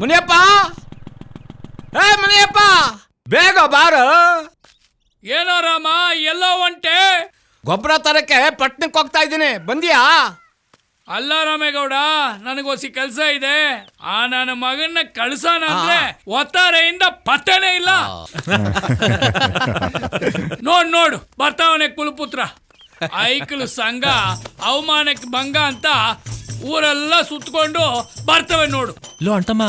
ಮುನಿಯಪ್ಪ! ಏ ಮುನಿಯಪ್ಪ! ಬೇಗ ಬಾರ. ಏನೋ ರಾಮ ಎಲ್ಲೋ ಒಂಟೆ. ಗೊಬ್ಬರ ತರಕ್ಕೆ ಪಟ್ಟಣಕ್ಕೆ ಹೋಗ್ತಾ ಇದ್ದೀನಿ. ಬಂದಿಯಾ? ಅಲ್ಲ ರಾಮೇಗೌಡ ನನಗೋಸಿ ಕೆಲಸ ಇದೆ. ಆ ನನ್ನ ಮಗನ್ನ ಕಳ್ಸೋಣ ಅಂದ್ರೆ ಒತ್ತಾರೆಯಿಂದ ಪತ್ತೆನೆ ಇಲ್ಲ. ನೋಡ್ ನೋಡು ಬರ್ತಾವನೆ ಕುಲಪುತ್ರ. ಐಕ್ಲು ಸಂಘ ಅವಮಾನಕ್ಕೆ ಭಂಗ ಅಂತ ಊರೆಲ್ಲ ಸುತ್ಕೊಂಡು ಬರ್ತವೆ ನೋಡು. ಲೋ ಅಣ್ತಮ್ಮ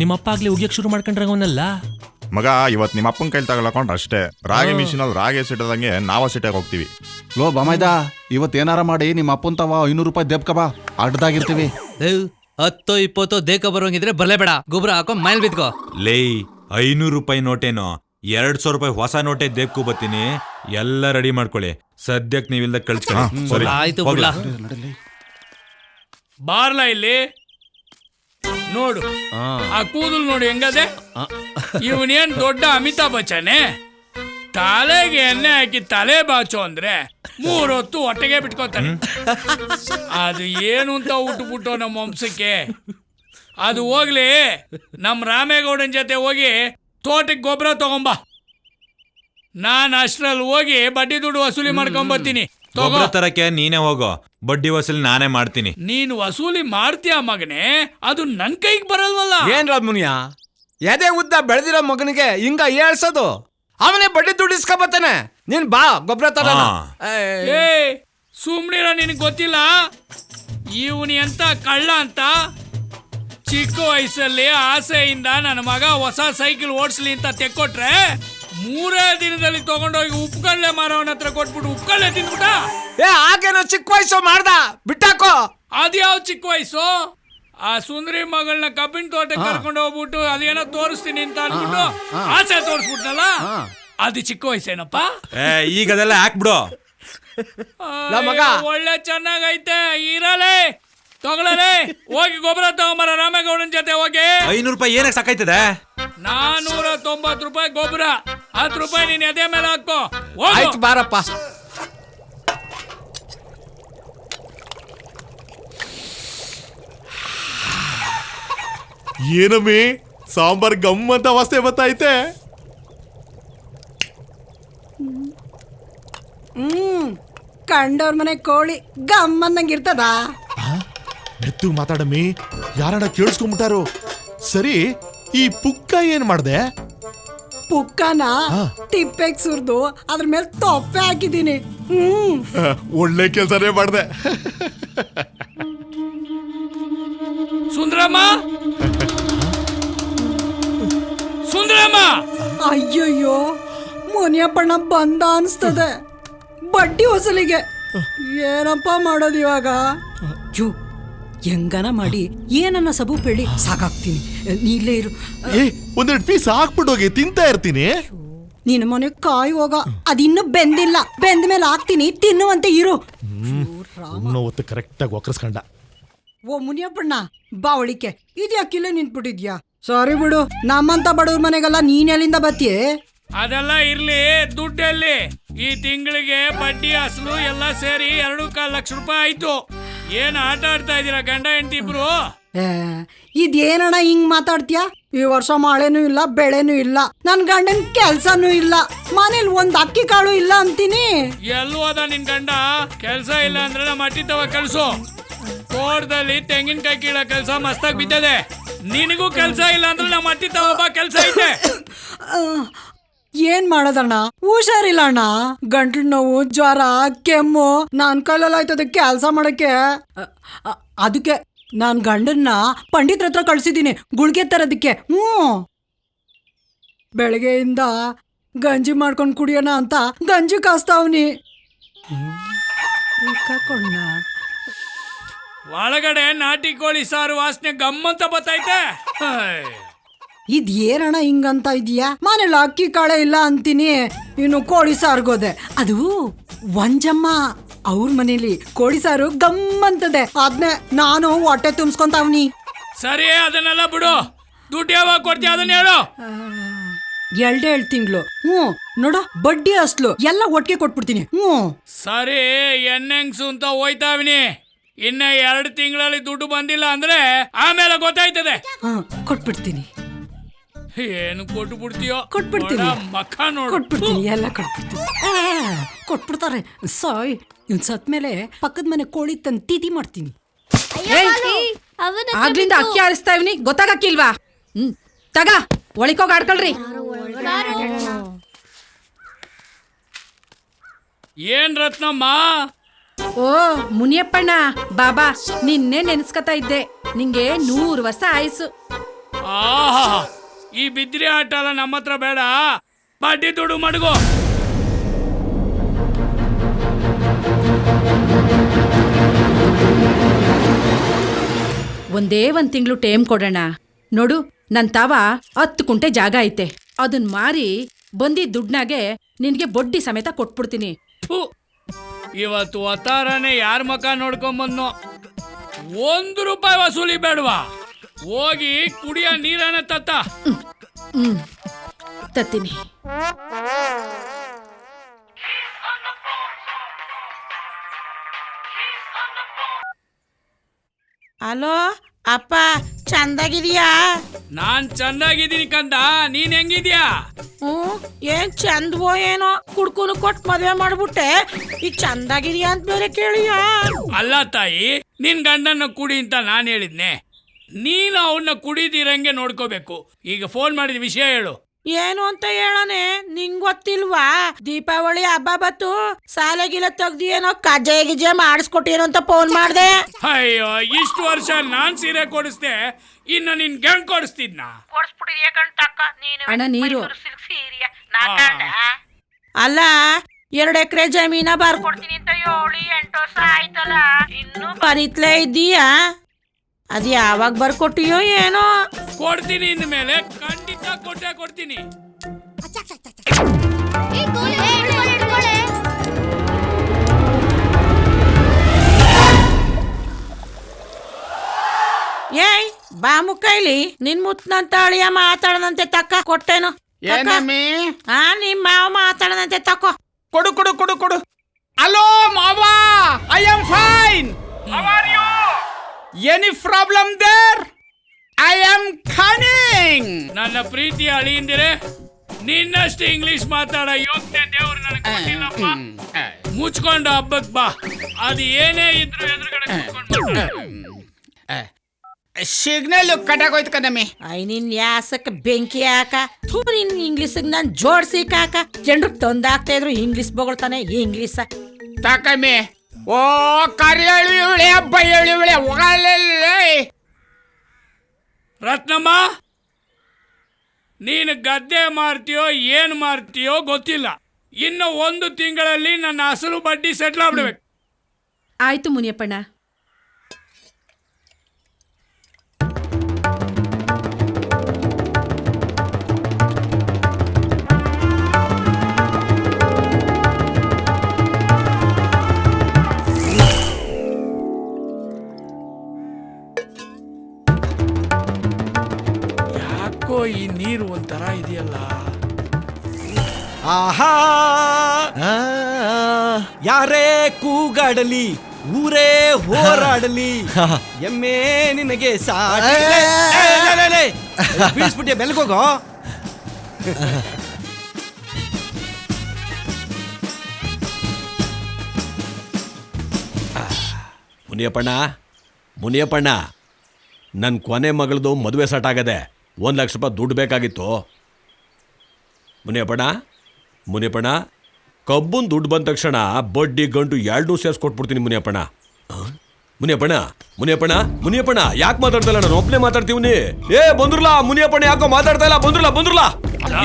ನಿಮ್ಮಪ್ಪ ಆಗ್ಲಿ ಉಗಿಯಕ್ ಶುರು ಮಾಡ್ಕೊಂಡ್ರಂಗವನಲ್ಲ ಮಗ ಇವತ್ ನಿಮ್ಮ ಅಪ್ಪನ ಕೈಲಿ ತಗೊಳಕೊಂಡ್ರೆ ಅಷ್ಟೇ. ರಾಗಿ ಮಿಷಿನ್ ಅಲ್ಲಿ ರಾಗಿ ಸಿಟ್ಟದಂಗೆ ನಾವ ಸಿಟ್ಟಾಗ ಹೋಗ್ತೀವಿ. ಲೋ ಬಮಾಯ್ದ ಇವತ್ತು ಏನಾರ ಮಾಡಿ ನಿಮ್ಮ ಅಪ್ಪನ್ ತವ ಐನೂರು ರೂಪಾಯಿ ದೇಬ್ಕಬ ಏಯ್, ಹತ್ತೋ ಇಪ್ಪತ್ತೋ ದೇಕ ಬರೋಂಗಿದ್ರೆ ಬರಲೇಬೇಡ ಗೊಬ್ಬರ ಹಾಕೋ ಮೈಲ್ ಬಿದ್ಕೋ. ಲೇ ಐನೂರು ರೂಪಾಯಿ ನೋಟೇನೋ? ಎರಡ್ ಸಾವಿರ ರೂಪಾಯಿ ಹೊಸ ನೋಟೆ ದೇಬ್ಕು ಬತ್ತೀನಿ ಎಲ್ಲ ರೆಡಿ ಮಾಡ್ಕೊಳ್ಳಿ. ಸದ್ಯಕ್ಕೆ ನೀವಿಲ್ದ ಕಳ್ಸ್ಕೊಳ್ಳಿ. ಆಯ್ತು ಹೋಗ್ಲಾ? ಬಿಡ್ಲಾ ಬಾರ್ಲ ಇಲ್ಲಿ. ನೋಡು. ಆ. ಕೂದಲು ನೋಡು ಹೆಂಗದೆ? ಇವನೇನ್ ದೊಡ್ಡ ಅಮಿತಾಬ್ ಬಚ್ಚನೆ? ತಲೆಗೆ ಎಣ್ಣೆ ಹಾಕಿ ತಲೆ ಬಾಚು ಅಂದ್ರೆ ಮೂರೊತ್ತು ಹೊಟ್ಟೆಗೆ ಬಿಟ್ಕೋತಾನೆ. ಅದು ಏನು ಅಂತ ಉಟ್ಬಿಟ್ಟು ನಮ್ಮ ವಂಶಕ್ಕೆ. ಅದು ಹೋಗ್ಲಿ ನಮ್ಮ ರಾಮೇಗೌಡನ್ ಜೊತೆ ಹೋಗಿ ತೋಟಕ್ಕೆ ಗೊಬ್ಬರ ತಗೊಂಬ. ನಾನು ಅಷ್ಟರಲ್ಲಿ ಹೋಗಿ ಬಡ್ಡಿ ದುಡ್ಡು ವಸೂಲಿ ಮಾಡ್ಕೊಂಬರ್ತೀನಿ. ಗೊಬ್ಬರ ತರಕ್ಕೆ ನೀನೇ ಹೋಗೋ. ಬಡ್ಡಿ ವಸೂಲಿ ನಾನೇ ಮಾಡ್ತೀನಿ. ನೀನು ವಸೂಲಿ ಮಾಡ್ತೀಯ ಮಗನೇ? ಅದು ನನ್ ಕೈಗೆ ಬರಲ್ವಲ್ಲ. ಏನ್ ರಾಮುನಿಯ ಎದೆ ಉದ್ದ ಬೆಳೆದಿರೋ ಮಗನಿಗೆ ಹಿಂಗ ಹೇಳ್ಸೋದು ಅವನೇ ಬಡ್ಡಿ ದುಡ್ಡು ಇಸ್ಕೊಬತ್ತಾನೆ ನೀನ್ ಬಾ ಗೊಬ್ಬರ ತರ. ಏ. ಸುಮ್ನಿರ ನಿನಗೆ ಗೊತ್ತಿಲ್ಲ? ಇವನಿ ಅಂತ ಕಳ್ಳ ಅಂತ. ಚಿಕ್ಕ ವಯಸ್ಸಲ್ಲಿ ಆಸೆಯಿಂದ ನನ್ನ ಮಗ ಹೊಸ ಸೈಕಲ್ ಓಡಿಸ್ಲಿ ಅಂತ ತೆಕ್ಕೊಟ್ರೆ ಮೂರೇ ದಿನದಲ್ಲಿ ತಗೊಂಡೋಗಿ ಉಪ್ಕಳ್ಳೆ ಮಾರವನ ಹತ್ರ ಕೊಟ್ಬಿಟ್ಟು ಉಪ್ಕಳ್ಳೆ ತಿಂದ್ಬಿಟ್ಟ? ಏ ಆಗೇನೋ ಚಿಕ್ಕ ವಯಸ್ಸು ಮಾಡ್ದ. ಬಿಟ್ಟಾಕೋ. ಅದ್ಯಾವ ಚಿಕ್ಕ ವಯಸ್ಸು? ಆ ಸುಂದರಿ ಮಗಳನ್ನ ಕಬ್ಬಿನ ತೋಟಕ್ಕೆ ಕರ್ಕೊಂಡು ಹೋಗ್ಬಿಟ್ಟು ಅದೇನೋ ತೋರಿಸ್ತೀನಿ ಅಂತ ಅನ್ಬಿಟ್ಟು ಆಸೆ ತೋರಿಸ್ಬಿಟ್ನಲ್ಲ? ಅದು ಚಿಕ್ಕ ವಯಸ್ಸೇನಪ್ಪ? ಏ ಈಗ ಅದೆಲ್ಲ ಹಾಕ್ಬಿಡು. ಲಾ ಮಗ. ಅಯ್ಯೋ, ಒಳ್ಳೆ ಚೆನ್ನಾಗೈತೆ ಇರಲೇ. ತಗೊಳಲೇ. ಹೋಗಿ ಗೊಬ್ಬರ ತಗೊಂಬರ ರಾಮೇಗೌಡನ್ ಜೊತೆ ಹೋಗಿ. ಐನೂರು ರೂಪಾಯಿ ಏನಕ್ಕೆ ಸಾಕಾಯ್ತದೆ? ನಾನೂರ ತೊಂಬತ್ತು ರೂಪಾಯಿ ಗೊಬ್ಬರ. ಹತ್ತು ರೂಪಾಯಿ ನೀನು ಎದೆ ಮೇಲೆ ಹಾಕೋ. ಆಯ್ತು ಬಾರಪ್ಪ. ಏನಮ್ಮಿ ಸಾಂಬಾರ್ ಗಮ್ಮಂತ ವಾಸನೆ ಬತ್ತೈತೆ? ಹ್ಮ್ ಕಂಡವ್ರ ಮನೆ ಕೋಳಿ ಗಮ್ಮನ್ನಂಗಿರ್ತದ ಮೆತ್ತು ಮಾತಾಡಮ್ಮಿ ಯಾರಣ್ಣ ಕೇಳಿಸ್ಕೊಂಬಿಟ್ಟಾರು? ಸರಿ ಈ ಪುಕ್ಕ ಏನ್ ಮಾಡ್ದೆ? ಪುಕ್ಕನ ತಿಪ್ಪೆಗ್ ಸುರಿದು ಅದ್ರ ಮೇಲೆ ತೊಪ್ಪೆ ಹಾಕಿದ್ದೀನಿ. ಹ್ಮ್. ಒಳ್ಳೆ ಕೆಲ್ಸನೇ ಮಾಡ್ದೆ. ಸುಂದ್ರಮ್ಮ? ಸುಂದ್ರಮ್ಮ? ಅಯ್ಯಯ್ಯೋ ಮುನಿಯಪ್ಪಣ್ಣ ಬಂದ ಅನ್ಸ್ತದೆ. ಬಡ್ಡಿ ಹೊಸಲಿಗೆ. ಏನಪ್ಪ ಮಾಡೋದು ಇವಾಗ? ಜೂ ಹೆಂಗನ ಮಾಡಿ ಏನನ್ನ ಸಬು ಪೇಳಿ ಸಾಕಾಗ್ತೀನಿ. ನೀ ಇಲ್ಲೇ ಇರು. ಏ ಒಂದೆರಡು ಪೀಸ್ ಹಾಕ್ಬಿಟ್ಟು ಹೋಗಿ ತಿಂತಾ ಇರ್ತೀನಿ. ನಿನ್ನ ಮನೆ ಕಾಯಿ ಹೋಗ ಅದಿನ್ನು ಬೆಂದಿಲ್ಲ. ಬೆಂದ ಮೇಲೆ ಹಾಕ್ತೀನಿ ತಿನ್ನುವಂತೆ ಇರು. ಹೊತ್ತು ಕರೆಕ್ಟಾಗಿ ಒಕ್ಕರ್ಸ್ಕೊಂಡ ಓ ಮುನಿಯಪ್ಪಣ್ಣ ಬಾವಳಿಕೆ ಇದ್ಯಾಕಿಲ್ಲ ನಿಂತ್ಬಿಟ್ಟಿದ್ಯಾ? ಸಾರಿ ಬಿಡು ನಮ್ಮಂತ ಬಡವ್ರ ಮನೆಗೆಲ್ಲ ನೀನ್ ಎಲ್ಲಿಂದ ಬತ್ತೀಯೇ ಅದೆಲ್ಲ ಇರ್ಲಿ ದುಡ್ಡಲ್ಲಿ. ಈ ತಿಂಗಳಿಗೆ ಬಡ್ಡಿ ಅಸಲು ಎಲ್ಲ ಸೇರಿ ಎರಡು ಕಾಲ್ ಲಕ್ಷ ರೂಪಾಯಿ ಆಯ್ತು. ಏನ್ ಆಟ ಆಡ್ತಾ ಇದೀರಾ ಗಂಡ ಹೆಂಡತಿ ಇಬ್ರು ಇದೇನಣ್ಣ ಹಿಂಗ್ ಮಾತಾಡ್ತೀಯ? ಈ ವರ್ಷ ಮಳೆನೂ ಇಲ್ಲ ಬೆಳೆನೂ ಇಲ್ಲ. ನನ್ ಗಂಡನ್ ಕೆಲ್ಸನೂ ಇಲ್ಲ. ಮನೇಲಿ ಒಂದ್ ಅಕ್ಕಿ ಕಾಳು ಇಲ್ಲ ಅಂತೀನಿ. ಎಲ್ಲೂ ಅದ ನಿನ್ ಗಂಡ? ಕೆಲ್ಸ ಇಲ್ಲ ಅಂದ್ರೆ ನಮ್ಮ ಅಟ್ಟಿ ತವ ಕಳ್ಸು ತೋಟದಲ್ಲಿ ತೆಂಗಿನಕಾಯಿ ಕೀಳ ಕೆಲ್ಸ ಮಸ್ತಾಗ್ ಬಿದ್ದದೆ. ನಿನಗೂ ಕೆಲ್ಸ ಇಲ್ಲ ಅಂದ್ರೆ ನಮ್ಮ ಅಟ್ಟಿ ತವ ಕೆಲ್ಸ ಐತೆ. ಏನ್ ಮಾಡೋದಣ್ಣ? ಹುಷಾರಿಲ್ಲ ಅಣ್ಣ ಗಂಟ್ಲು ನೋವು ಜ್ವರ ಕೆಮ್ಮು. ನಾನ್ ಕಲ್ಲಲ್ಲ ಆಯ್ತದ ಕೆಲ್ಸ ಮಾಡಕ್ಕೆ. ಅದಕ್ಕೆ ನಾನ್ ಗಂಡನ್ನ ಪಂಡಿತ್ರ ಹತ್ರ ಕಳಿಸಿದ್ದೀನಿ ಗುಳ್ಗೆ ತರೋದಕ್ಕೆ. ಹ್ಞೂ. ಬೆಳಗ್ಗೆಯಿಂದ ಗಂಜಿ ಮಾಡ್ಕೊಂಡು ಕುಡಿಯೋಣ ಅಂತ ಗಂಜಿ ಕಾಸ್ತಾವ್ನಿ ಒಳಗಡೆ ನಾಟಿ ಕೋಳಿ ಸಾರು ವಾಸನೆ ಗಮ್ಮಂತ ಬತ್ತೈತೆ. ಇದ್ ಏನಣ್ಣ ಹಿಂಗಂತ ಇದೀಯಾ? ಮನೇಲಿ ಅಕ್ಕಿ ಕಾಳೆ ಇಲ್ಲ ಅಂತೀನಿ. ಇನ್ನು ಕೋಳಿ ಸಾರ್ಗೋದೆ. ಅದು ಒಂಜಮ್ಮ. ಅವ್ರ ಮನೇಲಿ ಕೋಳಿ ಸಾರು ಗಮ್ ಅಂತದೆ. ಅದ್ನ ನಾನು ಹೊಟ್ಟೆ ತುಂಬಿಸ್ಕೊಂತಾವ್ನಿ. ಸರಿ ಅದನ್ನೆಲ್ಲ ಬಿಡು. ದುಡ್ಡು ಯಾವಾಗ ಕೊಡ್ತೀಯ ಅದನ್ನ ಹೇಳು. ಎರಡೇ ಎರಡು ತಿಂಗಳು. ಹ್ಞೂ ನೋಡ ಬಡ್ಡಿ ಅಸ್ಲು. ಎಲ್ಲ ಒಟ್ಟಿಗೆ ಕೊಟ್ಬಿಡ್ತೀನಿ. ಹ್ಞೂ. ಸರಿ ಎಣ್ಣೆಂಗ್ಸು ಅಂತ ಹೋಯ್ತಾವಿನಿ ಇನ್ನ ಎರಡು ತಿಂಗಳಲ್ಲಿ ದುಡ್ಡು ಬಂದಿಲ್ಲ ಅಂದ್ರೆ ಆಮೇಲೆ ಗೊತ್ತಾಯ್ತದೆ. ಹಾ ಕೊಟ್ಬಿಡ್ತೀನಿ. ಏನು ಕೊಟ್ಟು ಬಿಡ್ತೀಯೋ ಕೊಟ್ಬಿಡ್ತೀನಿ. ಮಖ ನೋಡು. ಕೊಟ್ಬಿಡ್ತೀನಿ ಎಲ್ಲ ಕೊಟ್ಬಿಡ್ತೀನಿ. ಆ, ಕೊಟ್ಬಿಡ್ತಾರೆ. ಸಾಯ್. ಇವ್ನ್ ಸತ್ಮೇಲೆ ಪಕ್ಕದ ಮನೆ ಕೋಳಿ ತಂದು ತೀಟಿ ಮಾಡ್ತೀನಿ. ಆಗ್ಲಿಂದ ಅಕ್ಕಿ ಆರಿಸ್ತಾ ಇವ್ನಿ ಗೊತ್ತಾಗಕ್ಕಿಲ್ವಾ? ಹ್ಮ್ ತಗ ಒಳಿಕೋಗ್ ಆಡ್ಕೊಳ್ರಿ. ಏನ್ ರತ್ನಮ್ಮ? ಓ ಮುನಿಯಪ್ಪಣ್ಣ ಬಾಬಾ ನಿನ್ನೆ ನೆನ್ಸ್ಕತಾ ಇದ್ದೆ. ನಿಂಗೆ ನೂರು ವರ್ಷ ಆಯ್ಸು. ಆಹಾ ಈ ಬಿದ್ರಿ ಆಟ ಎಲ್ಲ ನಮ್ಮ ಹತ್ರ ಬೇಡ. ಬಡ್ಡಿ ದುಡ್ಡು ಮಡಗು. ಒಂದೇ ಒಂದ್ ತಿಂಗಳು ಟೇಮ್ ಕೊಡೋಣ. ನೋಡು ನನ್ ತಾವ ಹತ್ತು ಕುಂಟೆ ಜಾಗ ಐತೆ. ಅದನ್ ಮಾರಿ ಬಂದಿ ದುಡ್ನಾಗೆ ನಿನ್ಗೆ ಬೊಡ್ಡಿ ಸಮೇತ ಕೊಟ್ಬಿಡ್ತೀನಿ. ಥು, ಇವತ್ತು ಒತ್ತಾರನೆ ಯಾರ ಮಕ ನೋಡ್ಕೊಂಬಂದ್ನೋ? ಒಂದು ರೂಪಾಯಿ ವಸೂಲಿ ಬೇಡವಾ? ಹೋಗಿ ಕುಡಿಯ ನೀರನ್ನ ತತ್ತ. ಹ್ಮ್. ತತ್ತೀನಿ. ಹಲೋ ಅಪ್ಪ ಚಂದಾಗಿದೀಯಾ ನಾನ್ ಚಂದಾಗಿದ್ದೀನಿ ಕಂದ ನೀನ್ ಹೆಂಗಿದ್ಯಾ? ಹ್ಮ್ ಏನ್ ಚಂದವೋ ಏನೋ ಕುಡ್ಕುನು ಕೊಟ್ ಮದ್ವೆ ಮಾಡ್ಬಿಟ್ಟೆ ಈಗ ಚಂದಾಗಿದೀಯಾ ಅಂತ ಬೇರೆ ಕೇಳಿಯ? ಅಲ್ಲ ತಾಯಿ ನಿನ್ ಗಂಡನ್ನ ಕುಡಿ ಅಂತ ನಾನ್ ಹೇಳಿದ್ನೆ. ನೀನು ಅವನ್ನ ಕುಡಿದಿರಂಗೆ ನೋಡ್ಕೋಬೇಕು. ಈಗ ಫೋನ್ ಮಾಡಿದ ವಿಷಯ ಹೇಳು. ಏನು ಅಂತ ಹೇಳನೆ ನಿಂಗ್ ಗೊತ್ತಿಲ್ವಾ? ದೀಪಾವಳಿ ಹಬ್ಬ ಬತ್ತು ಸಾಲೆಗಿಲ ತೆಗ್ದಿ ಏನೋ ಕಜೆ ಗಿಜೆ ಮಾಡಿಸ್ಕೊಟ್ಟಿರೋ ಅಂತ ಫೋನ್ ಮಾಡ್ದೆ. ಅಯ್ಯೋ ಇಷ್ಟು ವರ್ಷ ನಾನ್ ಸೀರೆ ಕೊಡಿಸ್ದೆ ಇನ್ನು ನಿನ್ ಗಂಡ್ ಕೊಡಿಸ್ತಿದ್ನ? ಅಣ್ಣ ನೀರು. ಅಲ್ಲ ಎರಡ್ ಎಕರೆ ಜಮೀನ ಬರ್ಕೊಡ್ತೀನಿ ಅಂತ ಏಳು ಎಂಟು ವರ್ಷ ಆಯ್ತಲ್ಲ ಇನ್ನು ಬರೀತ್ಲೇ ಇದ್ದೀಯಾ? ಅದ್ ಯಾವಾಗ ಬರ್ಕೊಟ್ಟಿಯೋ ಏನೋ? ಕೊಡ್ತೀನಿ ಇನ್ ಮೇಲೆ ಖಂಡಿತ ಕೊಟ್ಟೆ ಕೊಡ್ತೀನಿ. ಏಯ್ ಬಾ ಮುಕ್ಕೈಲಿ ನಿನ್ ಮುತ್ನಂತ ಅಳಿಯ ಮಾತಾಡದಂತೆ ತಕ್ಕ ಕೊಟ್ಟೇನು? ತಕ್ಕ. ಆ ನಿಮ್ ಮಾವ ಮಾತಾಡದಂತೆ ತಕೋ ಕೊಡು ಕೊಡು ಕೊಡು ಕೊಡು. Hello ಮಾವಾ I am fine any problem there I am coming ನನ್ನ ಪ್ರೀತಿ ಅಳಿಯಿಂದಿರೆ ನಿನ್ನಷ್ಟು ಇಂಗ್ಲಿಷ್ ಮಾತಾಡ ಯೋಗ್ಯತೆ ದೇವ್ರು ನನಗೆ ಕೊಟ್ಟಿಲ್ಲಪ್ಪ. ಮುಚ್ಕೊಂಡು ಹಬ್ಬಕ್ ಬಾ. ಅದು ಏನೇ ಇದ್ರು ಎದುರುಗಡೆ. ಸಿಗ್ನಲ್ ಕಟಾಗೋಯ್ತು ಕಣಮ್ಮಿ. ಐ ನಿನ್ ಯಾಸಕ್ ಬೆಂಕಿ ಹಾಕ. ಥೂ ನಿನ್ ಇಂಗ್ಲಿಷ್ ನಾನ್ ಜೋಡ್ಸಿ ಕಾಕ ಜನರು ತಂದಾಕ್ತಾ ಇದ್ರು ಇಂಗ್ಲಿಷ್ ಬಗಳ್ತಾನೆ ಇಂಗ್ಲಿಷ್ ತಾಕಮ್ಮಿ. ಓ ಕರಿಯಳಿ ಬಯ್ಯಳಿ ಇವಳೆ ಒಗಲಲ್ಲೇ. ರತ್ನಮ್ಮ, ನೀನು ಗದ್ದೆ ಮಾರ್ತೀಯೋ, ಏನು ಮಾರ್ತೀಯೋ ಗೊತ್ತಿಲ್ಲ. ಇನ್ನು ಒಂದು ತಿಂಗಳಲ್ಲಿ ನನ್ನ ಅಸಲು ಬಡ್ಡಿ ಸೆಟ್ಲ್ ಆಗ್ಬಿಡ್ಬೇಕು. ಆಯ್ತು ಮುನಿಯಪ್ಪಣ್ಣ. ಯಾಕೋ ಈ ನೀರು ಒಂಥರ ಇದೆಯಲ್ಲ. ಆಹಾ! ಆ, ಯಾರೇ ಕೂಗಾಡಲಿ ಊರೇ ಹೋರಾಡಲಿ ಎಮ್ಮೆ ನಿನಗೆ ಸಾಟಿ. ಬೀಳಿಸ್ಬಿಟ್ಟೆ ಬೆಲ್ಗೋಗೋ ಮುನಿಯಪ್ಪಣ್ಣ ಮುನಿಯಪ್ಪಣ್ಣ ನನ್ನ ಕೊನೆ ಮಗಳದು ಮದುವೆ ಸಟ್ ಆಗದೆ ಒಂದು ಲಕ್ಷ ರೂಪಾಯಿ ದುಡ್ಡು ಬೇಕಾಗಿತ್ತು. ಮುನಿಯಪ್ಪಣ್ಣ ಮುನಿಯಪ್ಪಣ್ಣ, ಕಬ್ಬನ್ ದುಡ್ಡು ಬಂದ ತಕ್ಷಣ ಬಡ್ಡಿ ಗಂಟು ಎರಡು ಸೇರ್ಸಿ ಕೊಟ್ಬಿಡ್ತೀನಿ ಮುನಿಯಪ್ಪಣ್ಣ. ಮುನಿಯಪ್ಪಣ ಮುನಿಯಪ್ಪಣ್ಣ ಮುನಿಯಪ್ಪಣ್ಣ ಮುನಿಯಪ್ಪಣ್ಣ, ಯಾಕೆ ಮಾತಾಡ್ತಲ್ಲ ನಾನು? ಒಬ್ಬನೇ ಮಾತಾಡ್ತೀವಿ ಏ, ಬಂದ್ರಲ್ಲ, ಮುನಿಯಪ್ಪಣ್ಣ ಯಾಕೋ ಮಾತಾಡ್ತಾ ಇಲ್ಲ? ಬಂದ್ರಲ್ಲ ಬಂದ್ರಲ್ಲ.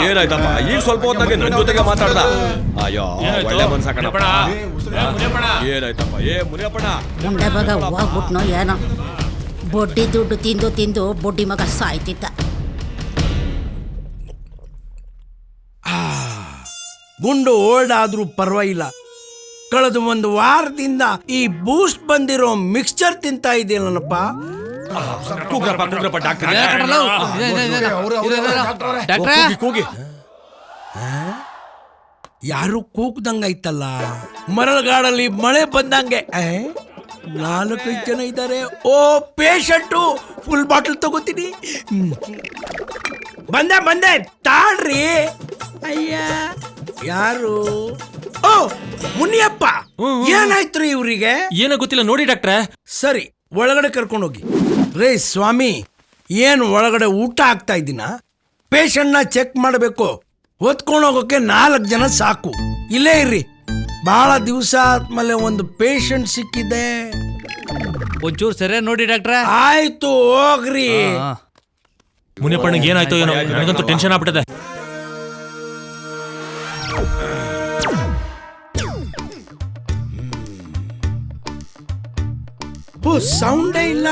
ಏನಾಯ್ತಪ್ಪ? ಈಗ ಸ್ವಲ್ಪ ಹೊತ್ತಾಗ ನನ್ನ ಜೊತೆಗೆ ಮಾತಾಡ್ದ. ಅಯ್ಯೋ, ಒಳ್ಳೆ ಮನ್ಸಾಕಣಪ್ಪ ಏನಾಯ್ತಪ್ಪ? ಏ, ಮುನಿಯಪ್ಪಣ್ಣ. ಮುಂಡೆ ಬಗ ಹೋಗ್ಬಿಟ್ನೋ ಏನೋ. ಬೊಡ್ಡಿ ದುಡ್ಡು ತಿಂದು ತಿಂದು ಬೊಡ್ಡಿ ಮಗ ಸಾಯ್ತಿದ್ದ. ಗುಂಡು ಓಲ್ಡ್ ಆದ್ರೂ ಪರವಾಗಿಲ್ಲ. ಕಳೆದ ಒಂದು ವಾರದಿಂದ ಈ ಬೂಸ್ಟ್ ಬಂದಿರೋ ಮಿಕ್ಸ್ಚರ್ ತಿಂತಾ ಇದೆಯಲ್ಲಪ್ಪ ಯಾರು ಕೂಗ್ದಂಗೈತಲ್ಲ ಮರಳುಗಾಡಲ್ಲಿ ಮಳೆ ಬಂದಂಗೆ. ಏ? ನಾಲ್ಕೈದು ಜನ ಇದ್ದಾರೆ ಓ ಪೇಷಂಟು ಫುಲ್ ಬಾಟಲ್ ತಗೋತೀನಿ. ಬಂದೆ ಬಂದೆ ತಾಳ್ರಿ. ಅಯ್ಯ. ಯಾರು? ಓ ಮುನಿಯಪ್ಪ! ಏನಾಯ್ತು ರೀ ಇವರಿಗೆ? ಏನೋ ಗೊತ್ತಿಲ್ಲ ನೋಡಿ ಡಾಕ್ಟ್ರೆ. ಸರಿ ಒಳಗಡೆ ಕರ್ಕೊಂಡೋಗಿ. ರೇ ಸ್ವಾಮಿ ಏನು ಒಳಗಡೆ ಊಟ ಆಗ್ತಾ ಇದ್ದೀನ? ಪೇಷಂಟ್ನ ಚೆಕ್ ಮಾಡಬೇಕು. ಹೊತ್ಕೊಂಡು ಹೋಗೋಕೆ ನಾಲ್ಕು ಜನ ಸಾಕು. ಇಲ್ಲೇ ಇರ್ರಿ. ಬಹಳ ದಿವಸ ಆದ್ಮೇಲೆ ಒಂದು ಪೇಷಂಟ್ ಸಿಕ್ಕಿದೆ. ಒಂಚೂರು ಸರಿ ನೋಡಿ ಡಾಕ್ಟ್ರೆ. ಆಯ್ತು ಹೋಗ್ರಿ. ಮುನಿಯಪ್ಪ ಏನಾಯ್ತೋ ಏನೋ ನನಗಂತೂ ಟೆನ್ಷನ್ ಆಗ್ಬಿಟ್ಟದೆ. ಸೌಂಡೇ ಇಲ್ಲ.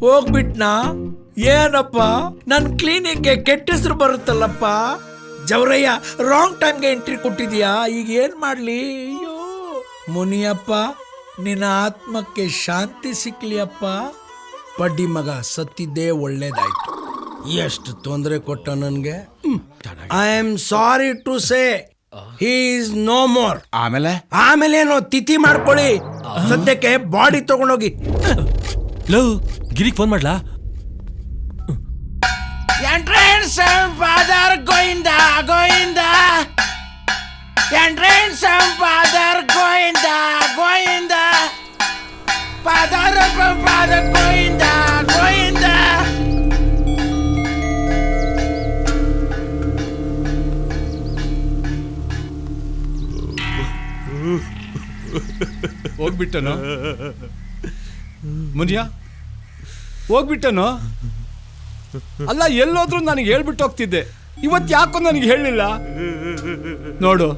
ಹೋಗ್ಬಿಟ್ನಾ? ಏನಪ್ಪ? ನನ್ ಕ್ಲಿನಿಕ್ಗೆ ಕೆಟ್ಟ ಹೆಸರು ಬರುತ್ತಲ್ಲಪ್ಪ. ಜವರಯ್ಯ ರಾಂಗ್ ಟೈಮ್ಗೆ ಎಂಟ್ರಿ ಕೊಟ್ಟಿದ್ಯಾ? ಈಗ ಏನ್ ಮಾಡ್ಲಿ? ಮುನಿಯಪ್ಪ, ನಿನ್ನ ಆತ್ಮಕ್ಕೆ ಶಾಂತಿ ಸಿಕ್ಲಿ ಅಪ್ಪ ಬಡ್ಡಿ ಮಗ ಸತ್ತಿದ್ದೇ ಒಳ್ಳೇದಾಯ್ತು. ಎಷ್ಟು ತೊಂದರೆ ಕೊಟ್ಟ ನನಗೆ? I am sorry to say he is no more ಆಮೇಲೆ? ಆಮೇಲೆ ಏನೋ ತಿಥಿ ಮಾಡ್ಕೊಳ್ಳಿ. ಸದ್ಯಕ್ಕೆ ಬಾಡಿ ತಗೊಂಡೋಗಿ. ಲವ್ ಗಿರಿಗೆ ಫೋನ್ ಮಾಡ್ಲಾ? Entrance father ಗೋಯಿಂದ ಗೋಯಿಂದ entrance father ಗೋಯಿಂದ ಗೋಯಿಂದ father father ಹೋಗ್ಬಿಟ್ಟನೋ? ಮುನಿಯ? ಹೋಗ್ಬಿಟ್ಟನು? ಅಲ್ಲ, ಎಲ್ಲೋದ್ರೂ ನನಗೆ ಹೇಳ್ಬಿಟ್ಟು ಹೋಗ್ತಿದ್ದೆ. ಇವತ್ತು ಯಾಕೋ ನನಗೆ ಹೇಳಿಲ್ಲ? ನೋಡು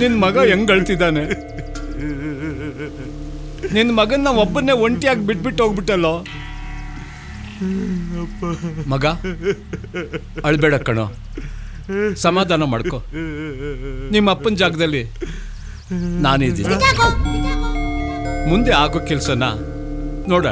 ನಿನ್ನ ಮಗ ಹೆಂಗ್ ಅಳ್ತಿದ್ದಾನೆ? ನಿನ್ನ ಮಗನ್ನ ಒಬ್ಬನೇ ಒಂಟಿಯಾಗಿ ಬಿಟ್ಬಿಟ್ಟು ಹೋಗ್ಬಿಟ್ಟಲ್ಲೋ? ಮಗ, ಅಳ್ಬೇಡ ಕಣೋ. ಸಮಾಧಾನ ಮಾಡ್ಕೊ. ನಿಮ್ಮ ಅಪ್ಪನ ಜಾಗದಲ್ಲಿ ನಾನಿದ್ದೀನಿ. ಮುಂದೆ ಆಗೋ ಕೆಲಸನ ನೋಡೋಣ.